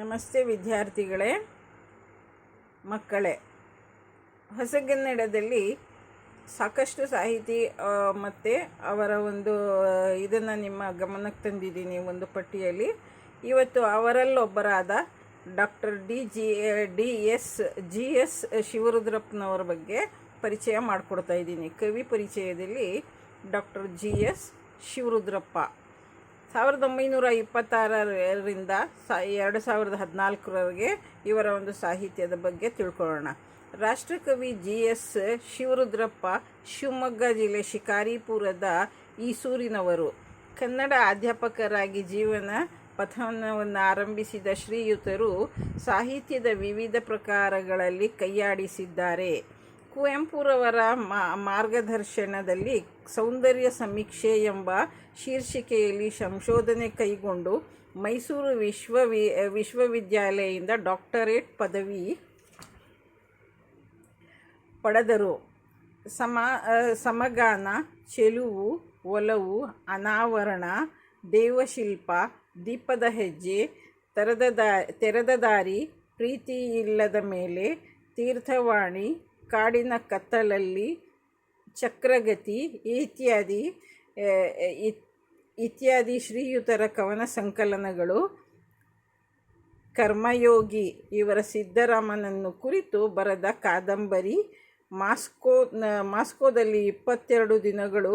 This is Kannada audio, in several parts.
ನಮಸ್ತೆ ವಿದ್ಯಾರ್ಥಿಗಳೇ, ಮಕ್ಕಳೇ. ಹೊಸಗನ್ನಡದಲ್ಲಿ ಸಾಕಷ್ಟು ಸಾಹಿತಿ ಮತ್ತು ಅವರ ಒಂದು ಇದನ್ನು ನಿಮ್ಮ ಗಮನಕ್ಕೆ ತಂದಿದ್ದೀನಿ ಒಂದು ಪಟ್ಟಿಯಲ್ಲಿ. ಇವತ್ತು ಅವರಲ್ಲೊಬ್ಬರಾದ doctor D G D S, G S ಶಿವರುದ್ರಪ್ಪನವರ ಬಗ್ಗೆ ಪರಿಚಯ ಮಾಡಿಕೊಡ್ತಾ ಇದ್ದೀನಿ. ಕವಿ ಪರಿಚಯದಲ್ಲಿ ಡಾಕ್ಟರ್ ಜಿ ಎಸ್ ಶಿವರುದ್ರಪ್ಪ. ಸಾವಿರದ ಒಂಬೈನೂರ ಇಪ್ಪತ್ತಾರರಿಂದ ಸಾ, ಎರಡು ಸಾವಿರದ ಹದಿನಾಲ್ಕರವರೆಗೆ ಇವರ ಒಂದು ಸಾಹಿತ್ಯದ ಬಗ್ಗೆ ತಿಳ್ಕೊಳ್ಳೋಣ. ರಾಷ್ಟ್ರಕವಿ ಜಿ ಎಸ್ ಶಿವರುದ್ರಪ್ಪ ಶಿವಮೊಗ್ಗ ಜಿಲ್ಲೆ ಶಿಕಾರಿಪುರದ ಈಸೂರಿನವರು. ಕನ್ನಡ ಅಧ್ಯಾಪಕರಾಗಿ ಜೀವನ ಪಥನವನ್ನು ಆರಂಭಿಸಿದ ಶ್ರೀಯುತರು ಸಾಹಿತ್ಯದ ವಿವಿಧ ಪ್ರಕಾರಗಳಲ್ಲಿ ಕೈಯಾಡಿಸಿದ್ದಾರೆ. ಕುವೆಂಪುರವರ ಮಾರ್ಗದರ್ಶನದಲ್ಲಿ ಸೌಂದರ್ಯ ಸಮೀಕ್ಷೆ ಎಂಬ ಶೀರ್ಷಿಕೆಯಲ್ಲಿ ಸಂಶೋಧನೆ ಕೈಗೊಂಡು ಮೈಸೂರು ವಿಶ್ವವಿ ವಿಶ್ವವಿದ್ಯಾಲಯದಿಂದ ಡಾಕ್ಟರೇಟ್ ಪದವಿ ಪಡೆದರು. ಸಮ ಸಮಗಾನ, ಚೆಲುವು, ಒಲವು, ಅನಾವರಣ, ದೇವಶಿಲ್ಪ, ದೀಪದ ಹೆಜ್ಜೆ, ತೆರೆದ ದಾ, ತೆರೆದ ದಾರಿ ಪ್ರೀತಿ ಇಲ್ಲದ ಮೇಲೆ, ತೀರ್ಥವಾಣಿ ಕಾಡಿನ ಕತ್ತಲಲ್ಲಿ ಚಕ್ರಗತಿ ಇತ್ಯಾದಿ ಇತ್ಯಾದಿ ಶ್ರೀಯುತರ ಕವನ ಸಂಕಲನಗಳು. ಕರ್ಮಯೋಗಿ ಇವರ ಸಿದ್ದರಾಮನನ್ನು ಕುರಿತು ಬರೆದ ಕಾದಂಬರಿ. ಮಾಸ್ಕೋ ಮಾಸ್ಕೋದಲ್ಲಿ ಇಪ್ಪತ್ತೆರಡು ದಿನಗಳು.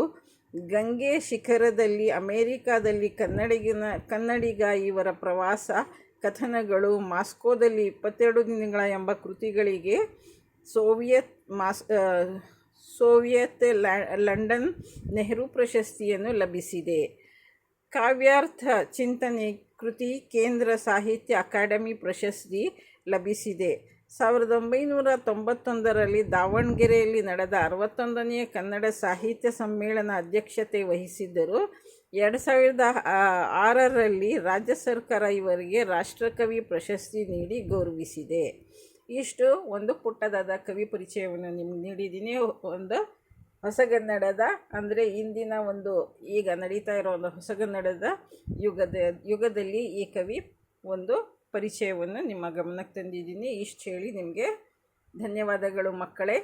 ಗಂಗೆ ಶಿಖರದಲ್ಲಿ ಅಮೇರಿಕಾದಲ್ಲಿ ಕನ್ನಡಿಗನ, ಕನ್ನಡಿಗ ಇವರ ಪ್ರವಾಸ ಕಥನಗಳು. ಮಾಸ್ಕೋದಲ್ಲಿ ಇಪ್ಪತ್ತೆರಡು ದಿನಗಳ ಎಂಬ ಕೃತಿಗಳಿಗೆ ಸೋವಿಯತ್ ಮಾಸ್ ಸೋವಿಯತ್ ಲಂಡನ್ ನೆಹರು ಪ್ರಶಸ್ತಿಯನ್ನು ಲಭಿಸಿದೆ. ಕಾವ್ಯಾರ್ಥ ಚಿಂತನೆ ಕೃತಿ ಕೇಂದ್ರ ಸಾಹಿತ್ಯ ಅಕಾಡೆಮಿ ಪ್ರಶಸ್ತಿ ಲಭಿಸಿದೆ. ಸಾವಿರದ ಒಂಬೈನೂರ ತೊಂಬತ್ತೊಂದರಲ್ಲಿ ದಾವಣಗೆರೆಯಲ್ಲಿ ನಡೆದ ಅರವತ್ತೊಂದನೆಯ ಕನ್ನಡ ಸಾಹಿತ್ಯ ಸಮ್ಮೇಳನ ಅಧ್ಯಕ್ಷತೆ ವಹಿಸಿದ್ದರು. ಎರಡು ಸಾವಿರದ ಆರರಲ್ಲಿ ರಾಜ್ಯ ಸರ್ಕಾರ ಇವರಿಗೆ ರಾಷ್ಟ್ರಕವಿ ಪ್ರಶಸ್ತಿ ನೀಡಿ ಗೌರವಿಸಿದೆ. ಇಷ್ಟು ಒಂದು ಪುಟ್ಟದಾದ ಕವಿ ಪರಿಚಯವನ್ನು ನಿಮ್ಗೆ ನೀಡಿದ್ದೀನಿ. ಒಂದು ಹೊಸಗನ್ನಡದ ಅಂದರೆ ಇಂದಿನ ಒಂದು ಈಗ ನಡೀತಾ ಇರೋ ಒಂದು ಹೊಸಗನ್ನಡದ ಯುಗದ, ಯುಗದಲ್ಲಿ ಈ ಕವಿ ಒಂದು ಪರಿಚಯವನ್ನು ನಿಮ್ಮ ಗಮನಕ್ಕೆ ತಂದಿದ್ದೀನಿ. ಇಷ್ಟು ಹೇಳಿ ನಿಮಗೆ ಧನ್ಯವಾದಗಳು ಮಕ್ಕಳೇ.